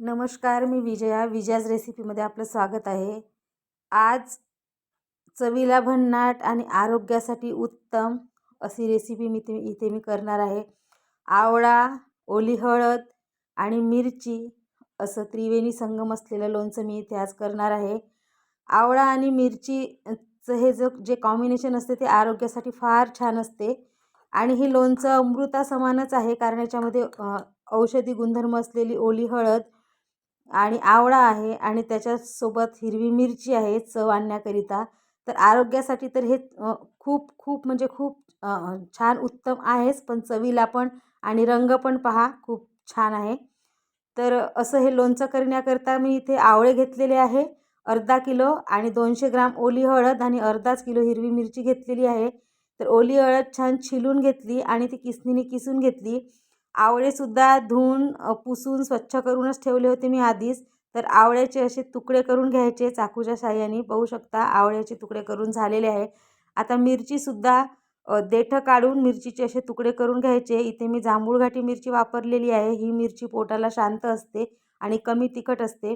नमस्कार मी विजया. विजयाज रेसिपीमध्ये आपलं स्वागत आहे. आज चवीला भन्नाट आणि आरोग्यासाठी उत्तम अशी रेसिपी मी ते इथे मी करणार आहे. आवळा ओली हळद आणि मिरची असं त्रिवेणी संगम असलेलं लोणचं मी इथे आज करणार आहे. आवळा आणि मिरचीचं हे जो जे कॉम्बिनेशन असते ते आरोग्यासाठी फार छान असते. आणि हे लोणचं अमृतासमानच आहे कारण याच्यामध्ये औषधी गुणधर्म असलेली ओली हळद आणि आवळा आहे आणि त्याच्यासोबत हिरवी मिरची आहे चव आणण्याकरिता तर आरोग्यासाठी तर हे खूप खूप म्हणजे खूप छान उत्तम आहेच पण चवीला पण आणि रंग पण पहा खूप छान आहे. तर असं हे लोणचं करण्याकरता मी इथे आवळे घेतलेले आहे अर्धा किलो आणि दोनशे ग्राम ओली हळद आणि अर्धाच किलो हिरवी मिरची घेतलेली आहे. तर ओली हळद छान छिलून घेतली आणि ती किसनीने किसून घेतली. आवळेसुद्धा धुवून पुसून स्वच्छ करूनच ठेवले होते मी आधीच. तर आवळ्याचे असे तुकडे करून घ्यायचे. चाकूच्या साह्याने पाहू शकता आवळ्याचे तुकडे करून झालेले आहे. आता मिरचीसुद्धा देठं काढून मिरचीचे असे तुकडे करून घ्यायचे. इथे मी जांभूळघाटी मिरची वापरलेली आहे. ही मिरची पोटाला शांत असते आणि कमी तिखट असते.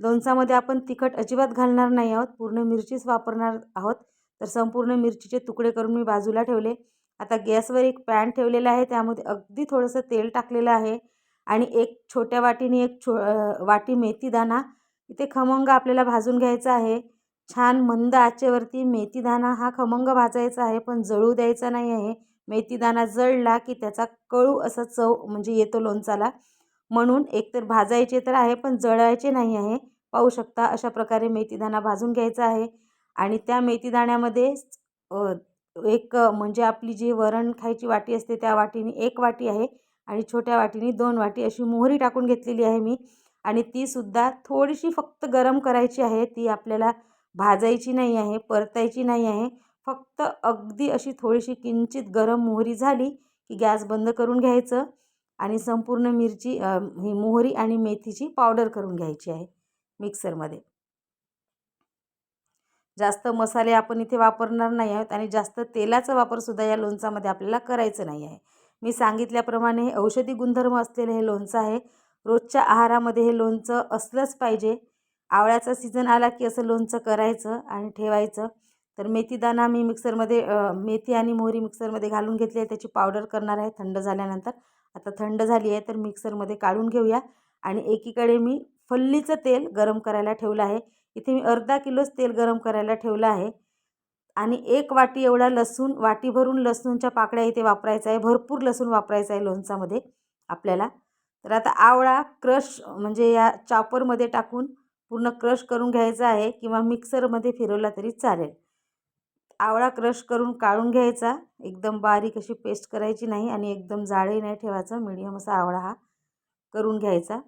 लोणचामध्ये आपण तिखट अजिबात घालणार नाही आहोत. पूर्ण मिरचीच वापरणार आहोत. तर संपूर्ण मिरचीचे तुकडे करून मी बाजूला ठेवले. आता गॅसवर एक पॅन ठेवलेला आहे त्यामध्ये अगदी थोडंसं तेल टाकलेलं आहे आणि एक छोट्या वाटीने एक छो वाटी मेथीदाणा इथे खमंग आपल्याला भाजून घ्यायचा आहे. छान मंद आचेवरती मेथीदाणा हा खमंग भाजायचा आहे पण जळू द्यायचा नाही आहे. मेथीदाणा जळला की त्याचा कळू असा चव म्हणजे येतो लोणचाला म्हणून एकतर भाजायचे तर आहे पण जळायचे नाही आहे. पाहू शकता अशा प्रकारे मेथीदाणा भाजून घ्यायचा आहे आणि त्या मेथीदाण्यामध्ये एक म्हणजे आपली जी वरण खायची वाटी असते त्या वाटीने एक वाटी आहे आणि छोट्या वाटीने दोन वाटी अशी मोहरी टाकून घेतलेली आहे मी. आणि तीसुद्धा थोडीशी फक्त गरम करायची आहे. ती आपल्याला भाजायची नाही आहे परतायची नाही आहे. फक्त अगदी अशी थोडीशी किंचित गरम मोहरी झाली की गॅस बंद करून घ्यायचं आणि संपूर्ण मिरची ही मोहरी आणि मेथीची पावडर करून घ्यायची आहे मिक्सरमध्ये. जास्त मसाले आपण इथे वापरणार नाही आहोत आणि जास्त तेलाचा वापरसुद्धा या लोणचामध्ये आपल्याला करायचं नाही आहे. मी सांगितल्याप्रमाणे हे औषधी गुणधर्म असलेलं हे लोणचं आहे. रोजच्या आहारामध्ये हे लोणचं असलंच पाहिजे. आवळ्याचा सीझन आला की असं लोणचं करायचं आणि ठेवायचं. तर मेथीदाणा मी मिक्सरमध्ये मेथी आणि मोहरी मिक्सरमध्ये घालून घेतली आहे. त्याची पावडर करणार आहे थंड झाल्यानंतर. आता थंड झाली आहे तर मिक्सरमध्ये काढून घेऊया. आणि एकीकडे मी फल्लीचं तेल गरम करायला ठेवलं आहे. इथे मी अर्धा किलोच तेल गरम करायला ठेवलं आहे. आणि एक वाटी एवढा लसूण वाटी भरून लसूणच्या पाकळ्या इथे वापरायचा आहे. भरपूर लसूण वापरायचा आहे लोणचामध्ये आपल्याला. तर आता आवळा क्रश म्हणजे या चॉपरमध्ये टाकून पूर्ण क्रश करून घ्यायचा आहे किंवा मिक्सरमध्ये फिरवला तरी चालेल. आवळा क्रश करून काढून घ्यायचा. एकदम बारीक अशी पेस्ट करायची नाही आणि एकदम जाळही नाही ठेवायचं. मीडियम असा आवळा हा करून घ्यायचा.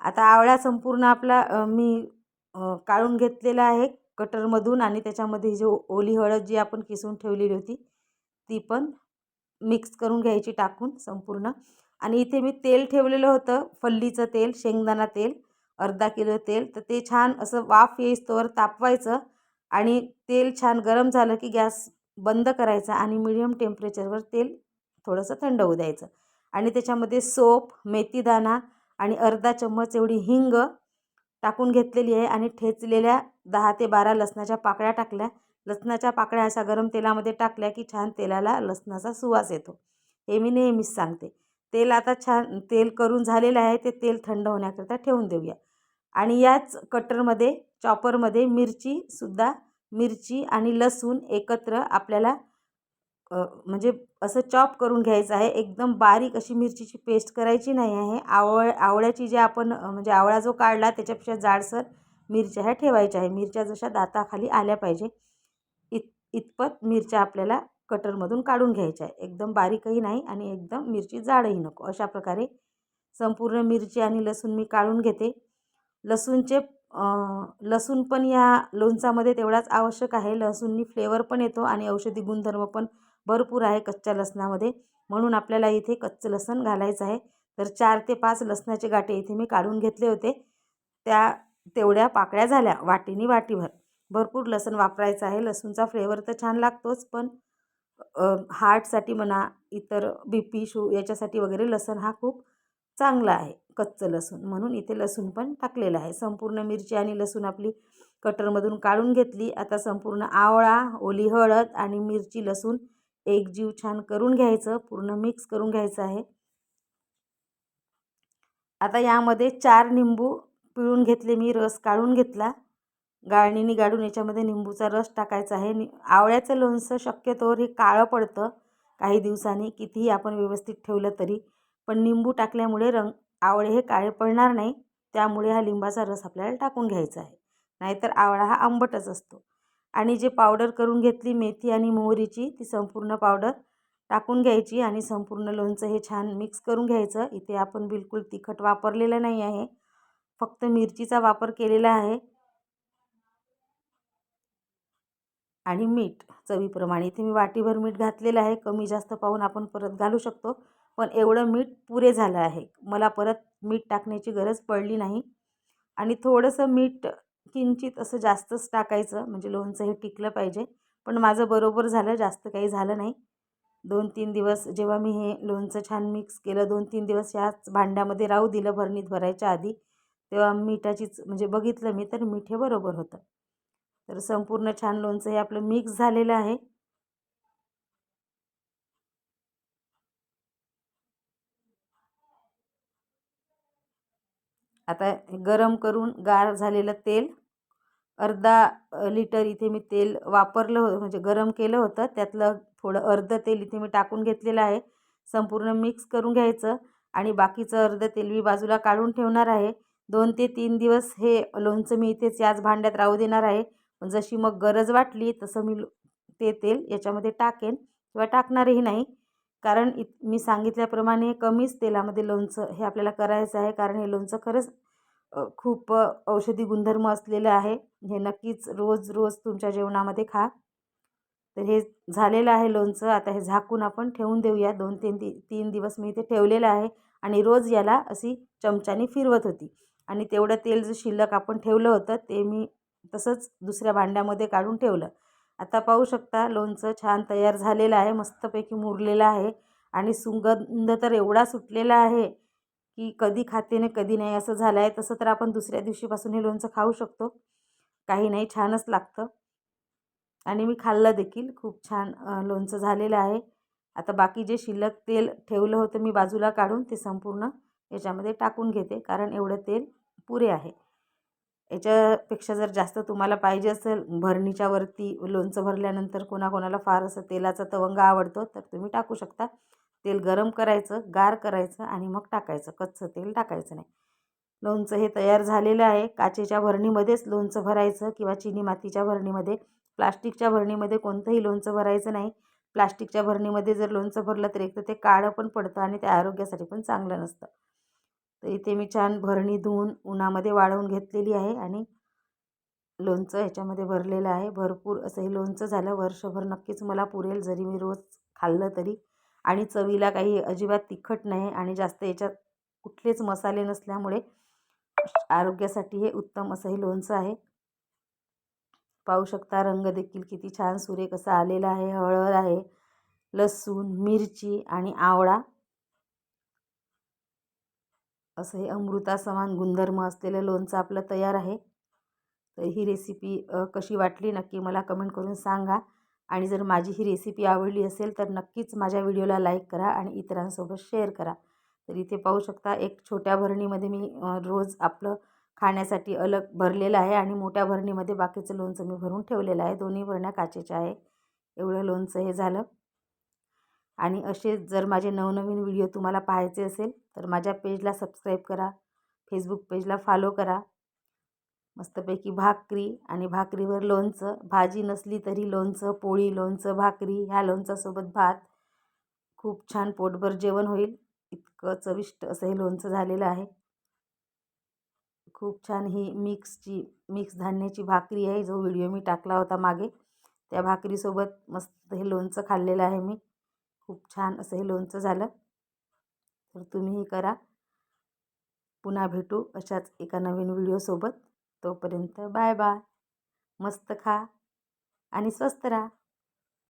आता आवळा संपूर्ण आपला मी काढून घेतलेलं आहे कटरमधून आणि त्याच्यामध्ये जो ओली हळद जी आपण किसून ठेवलेली होती ती पण मिक्स करून घ्यायची टाकून संपूर्ण. आणि इथे मी तेल ठेवलेलं होतं फल्लीचं तेल शेंगदाणा तेल अर्धा किलो तेल. तर ते छान असं वाफ येईस्तोवर तापवायचं आणि तेल छान गरम झालं की गॅस बंद करायचा आणि मिडियम टेम्परेचरवर तेल थोडंसं थंड होऊ द्यायचं. आणि त्याच्यामध्ये सोप मेथीदाणा आणि अर्धा चम्मच एवढी हिंग टाकून घेतलेली आहे आणि ठेचलेल्या दहा ते बारा लसणाच्या पाकळ्या टाकल्या. लसणाच्या पाकळ्या अशा गरम तेलामध्ये टाकल्या की छान तेलाला लसणाचा सुवास येतो. हे मी नेहमीच सांगते. तेल आता छान तेल करून झालेलं आहे ते तेल थंड होण्याकरता ठेवून देऊया. आणि याच कटरमध्ये चॉपरमध्ये मिरचीसुद्धा मिरची आणि लसूण एकत्र आपल्याला म्हणजे असं चॉप करून घ्यायचं आहे. एकदम बारीक अशी मिरचीची पेस्ट करायची नाही आहे. आवळ आवळ्याची जे आपण म्हणजे आवळा जो काढला त्याच्यापेक्षा जाडसर मिरच्या ह्या ठेवायच्या आहे. मिरच्या जशा दाताखाली आल्या पाहिजे इत इतपत मिरच्या आपल्याला कटरमधून काढून घ्यायच्या आहे. एकदम बारीकही नाही आणि एकदम मिरची जाडही नको. अशा प्रकारे संपूर्ण मिरची आणि लसूण मी काढून घेते. लसूणचे लसूण पण या लोणचामध्ये तेवढाच आवश्यक आहे. लसूणनी फ्लेवर पण येतो आणि औषधी गुणधर्म पण भरपूर आहे कच्च्या लसणामध्ये. म्हणून आपल्याला इथे कच्चं लसण घालायचं आहे. तर चार ते पाच लसणाचे गाठे इथे मी काढून घेतले होते. त्या तेवढ्या पाकळ्या झाल्या वाटीनी वाटीभर. भरपूर लसण वापरायचं आहे. लसूणचा फ्लेवर तर छान लागतोच पण हार्टसाठी म्हणा इतर बी पी शू याच्यासाठी वगैरे लसण हा खूप चांगला आहे कच्चं लसूण. म्हणून इथे लसूण पण टाकलेलं आहे. संपूर्ण मिरची आणि लसूण आपली कटरमधून काढून घेतली. आता संपूर्ण आवळा ओली हळद आणि मिरची लसूण एक जीव छान करून घ्यायचं पूर्ण मिक्स करून घ्यायचं आहे. आता यामध्ये चार निंबू पिळून घेतले मी रस काढून घेतला. गाळणीने गाडून याच्यामध्ये निंबूचा रस टाकायचा आहे. नि आवळ्याचं लोणचं शक्यतोवर हे काळं पडतं काही दिवसांनी कितीही आपण व्यवस्थित ठेवलं तरी. पण निंबू टाकल्यामुळे रंग आवळे हे काळे पडणार नाही. त्यामुळे हा लिंबाचा रस आपल्याला टाकून घ्यायचा आहे. नाहीतर आवळा हा आंबटच असतो. आणि जे पावडर करून घेतली मेथी आणि मोहरीची ती संपूर्ण पावडर टाकून घ्यायची आणि संपूर्ण लोणचं हे छान मिक्स करून घ्यायचं. इथे आपण बिलकुल तिखट वापरलेलं नाही आहे. फक्त मिरचीचा वापर केलेला आहे. आणि मीठ चवीप्रमाणे. इथे मी वाटीभर मीठ घातलेलं आहे. कमी जास्त पाहून आपण परत घालू शकतो. पण एवढं मीठ पुरे झालं आहे. मला परत मीठ टाकण्याची गरज पडली नाही. आणि थोडंसं मीठ किंचित असं जास्तच टाकायचं म्हणजे लोणचं हे टिकलं पाहिजे. पण माझं बरोबर झालं जास्त काही झालं नाही. दोन तीन दिवस जेव्हा मी हे लोणचं छान मिक्स केलं दोन तीन दिवस याच भांड्यामध्ये राहू दिलं भरणीत भरायच्या आधी तेव्हा मिठाचीच म्हणजे बघितलं मी तर मीठ हे बरोबर होतं. तर संपूर्ण छान लोणचं हे आपलं मिक्स झालेलं आहे. आता गरम करून गार झालेलं तेल अर्धा लिटर इथे मी तेल वापरलं हो म्हणजे गरम केलं होतं. त्यातलं थोडं अर्धं तेल इथे मी टाकून घेतलेलं आहे. संपूर्ण मिक्स करून घ्यायचं आणि बाकीचं अर्धं तेल मी बाजूला काढून ठेवणार आहे. दोन ते तीन दिवस हे लोणचं मी इथेच याच भांड्यात राहू देणार आहे. जशी मग गरज वाटली तसं मी ते तेल याच्यामध्ये टाकेन. किंवा टाकणारही नाही. कारण इत मी सांगितल्याप्रमाणे कमीच तेलामध्ये लोणचं हे आपल्याला करायचं आहे. कारण हे लोणचं खरंच खूप औषधी गुणधर्म असलेलं आहे. हे नक्कीच रोज रोज तुमच्या जेवणामध्ये खा. तर हे झालेलं आहे लोणचं. आता हे झाकून आपण ठेवून देऊया. दोन तीन ती तीन दिवस मी इथे ठेवलेलं आहे. आणि रोज याला अशी चमच्याने फिरवत होती. आणि तेवढं तेल जे शिल्लक आपण ठेवलं होतं ते मी तसंच दुसऱ्या भांड्यामध्ये काढून ठेवलं. आता पाहू शकता लोणचं छान तयार झालेलं आहे मस्तपैकी मुरलेलं आहे आणि सुगंध तर एवढा सुटलेला आहे की कधी खाते ना कधी नाही असं झालं आहे तसं तर आपण दुसऱ्या दिवशीपासून हे लोणचं खाऊ शकतो. काही नाही छानच लागतं. आणि मी खाल्लं देखील खूप छान लोणचं झालेलं आहे. आता बाकी जे शिल्लक तेल ठेवलं होतं मी बाजूला काढून ते संपूर्ण याच्यामध्ये टाकून घेते कारण एवढं तेल पुरे आहे. याच्यापेक्षा जर जास्त तुम्हाला पाहिजे असेल भरणीच्या वरती लोणचं भरल्यानंतर कोणाकोणाला फार असं तेलाचा तवंगा आवडतो तर तुम्ही टाकू शकता. तेल गरम करायचं गार करायचं आणि मग टाकायचं. कच्चं तेल टाकायचं नाही. लोणचं हे तयार झालेलं आहे. काचेच्या भरणीमध्येच लोणचं भरायचं किंवा चिनी मातीच्या भरणीमध्ये प्लास्टिकच्या भरणीमध्ये कोणतंही लोणचं भरायचं नाही. प्लास्टिकच्या भरणीमध्ये जर लोणचं भरलं तर एक तर ते काळं पण पडतं आणि ते आरोग्यासाठी पण चांगलं नसतं. तर इथे मी छान भरणी धुवून उन्हामध्ये वाळवून घेतलेली आहे आणि लोणचं ह्याच्यामध्ये भरलेलं आहे. भरपूर असं हे लोणचं झालं वर्षभर नक्कीच मला पुरेल जरी मी रोज खाल्लं तरी. आणि चवीला काही अजिबात तिखट नाही आणि जास्त याच्यात कुठलेच मसाले नसल्यामुळे आरोग्यासाठी हे उत्तम असं हे लोणचं आहे. पाहू शकता रंग देखील किती छान सुरेख असा आलेला आहे हळद आहे लसूण मिरची आणि आवळा. असं हे अमृतासमान गुणधर्म असलेलं लोणचं आपलं तयार आहे. तर ही रेसिपी कशी वाटली नक्की मला कमेंट करून सांगा. आणि जर माझी ही रेसिपी आवडली असेल तर नक्कीच माझ्या व्हिडिओला लाईक करा आणि इतरांसोबत शेअर करा. तर इथे पाहू शकता एक छोट्या भरणीमध्ये मी रोज आपलं खाण्यासाठी अलग भरलेलं आहे आणि मोठ्या भरणीमध्ये बाकीचं लोणचं मी भरून ठेवलेलं आहे. दोन्ही भरण्या काचेच्या आहे. एवढं लोणचं हे झालं. आणि असेच जर माझे नवनवीन व्हिडिओ तुम्हाला पाहायचे असेल तर माझ्या पेजला सबस्क्राईब करा फेसबुक पेजला फॉलो करा. मस्तपैकी भाकरी आणि भाकरीवर लोणचं भाजी नसली तरी लोणचं पोळी लोणचं भाकरी ह्या लोणचासोबत भात. खूप छान पोटभर जेवण होईल. इतकं चविष्ट असं हे लोणचं झालेलं आहे. खूप छान ही मिक्सची मिक्स धान्याची भाकरी आहे जो व्हिडिओ मी टाकला होता मागे. त्या भाकरीसोबत मस्त हे लोणचं खाल्लेलं आहे मी. खूप छान असं हे लोणचं झालं. तर तुम्हीही करा. पुन्हा भेटू अशाच एका नवीन व्हिडिओसोबत तोपर्यंत बाय बाय. मस्त खा आणि स्वस्त राहा.